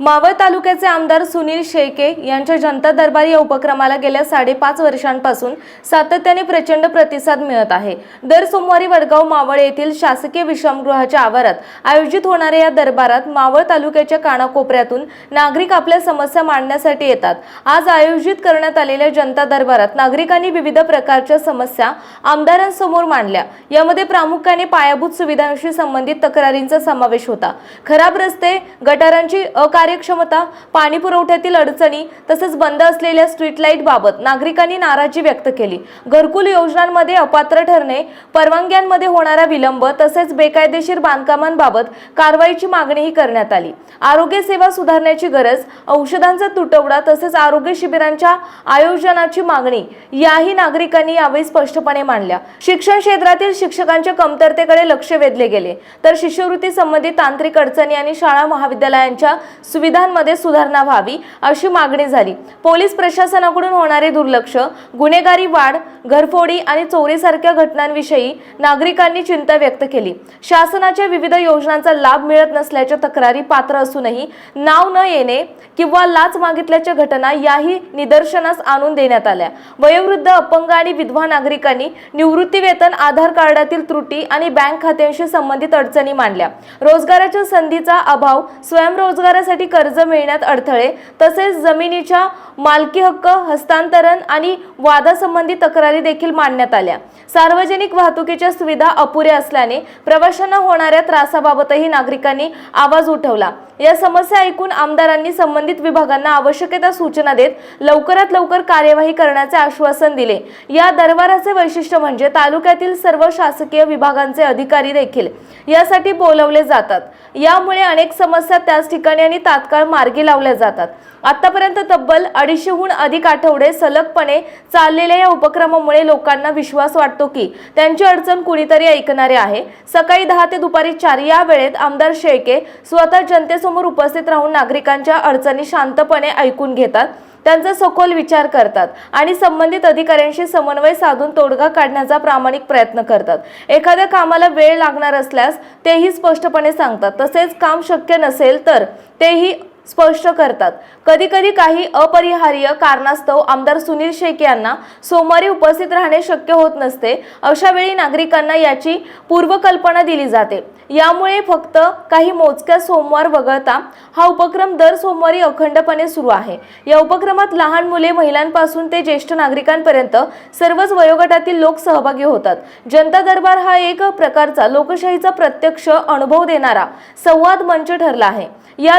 मावळ तालुक्याचे आमदार सुनील शेळके यांच्या जनता दरबार या उपक्रमाला गेल्या साडेपाच वर्षांपासून सातत्याने प्रचंड प्रतिसाद मिळत आहे. दर सोमवारी वडगाव मावळ येथील शासकीय विश्रामगृहाच्या आवारात आयोजित होणाऱ्या या दरबारात मावळ तालुक्याच्या कानाकोपऱ्यातून नागरिक आपल्या समस्या मांडण्यासाठी येतात. आज आयोजित करण्यात आलेल्या जनता दरबारात नागरिकांनी विविध प्रकारच्या समस्या आमदारांसमोर मांडल्या. यामध्ये प्रामुख्याने पायाभूत सुविधांशी संबंधित तक्रारींचा समावेश होता. खराब रस्ते गटारांची कार्यक्षमता पाणी पुरवठ्यातील अडचणी तसेच बंद असलेल्या स्ट्रीट लाइट बाबत नागरिकांनी नाराजी व्यक्त केली. घरकुल योजनांमध्ये अपात्र ठरणे परवानग्यांमध्ये होणारा विलंब तसेच बेकायदेशीर बांधकामांबाबत कारवाईची मागणीही करण्यात आली. आरोग्य सेवा सुधारण्याची गरज औषधांचा तुटवडा तसेच आरोग्य शिबिरांच्या आयोजनाची मागणी याही नागरिकांनी यावेळी स्पष्टपणे मांडल्या. शिक्षण क्षेत्रातील शिक्षकांच्या कमतरतेकडे लक्ष वेधले गेले. तर शिष्यवृत्ती संबंधित तांत्रिक अडचणी आणि शाळा महाविद्यालयांच्या सुविधांमध्ये सुधारणा व्हावी अशी मागणी झाली. पोलीस प्रशासनाकडून होणारे दुर्लक्ष गुन्हेगारी वाढ घरफोडी आणि चोरीसारख्या घटनांविषयी नागरिकांनी चिंता व्यक्त केली. शासनाच्या विविध योजनांचा लाभ मिळत नसल्याच्या तक्रारी पात्र असूनही नाव न येणे किंवा लाच मागितल्याच्या घटना याही निदर्शनास आणून देण्यात आल्या. वयोवृद्ध अपंग आणि विधवा नागरिकांनी निवृत्ती वेतन आधार कार्डातील त्रुटी आणि बँक खात्यांशी संबंधित अडचणी मांडल्या. रोजगाराच्या संधीचा अभाव स्वयंरोजगारासाठी कर्ज मिळण्यात अडथळे तसेच जमिनीच्या मालकी हक्क हस्तांतरण आणि वादासंबंधी तक्रारी देखील मांडण्यात आल्या. सार्वजनिक वाहतुकीच्या सुविधा अपुऱ्या असल्याने प्रवाशांना होणाऱ्या त्रासाबाबतही नागरिकांनी आवाज उठवला. या समस्या ऐकून आमदारांनी संबंधित विभागांना आवश्यक त्या सूचना देत लवकरात लवकर कार्यवाही करण्याचे आश्वासन दिले. या दरबाराचे वैशिष्ट्य म्हणजे तालुक्यातील सर्व शासकीय विभागांचे अधिकारी देखील यासाठी बोलवले जातात. यामुळे अनेक समस्या त्याच ठिकाणी आणि तात्काळ मार्गी लावल्या जातात. आतापर्यंत तब्बल अडीचशेहून अधिक आठवडे सलगपणे चाललेल्या या उपक्रमामुळे लोकांना विश्वास वाटतो की त्यांची अडचण कुणीतरी ऐकणारे आहे. सकाळी दहा ते दुपारी चार या वेळेत आमदार शेळके स्वतः जनतेसमोर उपस्थित राहून नागरिकांच्या अडचणी शांतपणे ऐकून घेतात. त्यांचा सखोल विचार करतात आणि संबंधित अधिकाऱ्यांशी समन्वय साधून तोडगा काढण्याचा प्रामाणिक प्रयत्न करतात. एखाद्या कामाला वेळ लागणार असल्यास तेही स्पष्टपणे सांगतात. तसेच काम शक्य नसेल तर तेही स्पष्ट करतात. कधी कधी काही अपरिहार्य कारणास्तव आमदार सुनील शेख यांना सोमवारी उपस्थित राहणे शक्य होत नसते. अशा वेळी नागरिकांना याची पूर्वकल्पना दिली जाते. यामुळे फक्त काही मोजक्या सोमवार वगळता हा उपक्रम दर सोमवारी अखंडपणे सुरू आहे. या उपक्रमात लहान मुले महिलांपासून ते ज्येष्ठ नागरिकांपर्यंत सर्वच वयोगटातील लोक सहभागी होतात. जनता दरबार हा एक प्रकारचा लोकशाहीचा प्रत्यक्ष अनुभव देणारा संवाद मंच ठरला आहे. या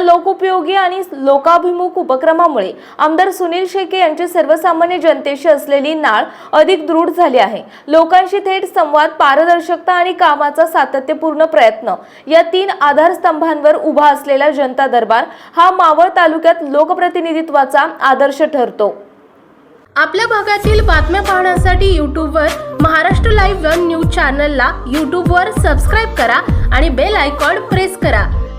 उपयोगी आणि लोकाभिमुख उपक्रमामुळे आमदार सुनील शेके यांची सर्वसामान्य जनतेशी असलेली नाळ अधिक दृढ झाली आहे. लोकांशी थेट संवाद पारदर्शकता आणि कामाचा सातत्यपूर्ण प्रयत्न या तीन आधारस्तंभांवर उभा असलेला जनता दरबार हा मावळ तालुक्यात लोकप्रतिनिधित्वाचा आदर्श ठरतो. आपल्या भागातील बातम्या पाहण्यासाठी यूट्यूबवर महाराष्ट्र लाईव्ह वन न्यूज चॅनलला यूट्यूबवर सबस्क्राईब करा आणि बेल आयकॉन प्रेस करा.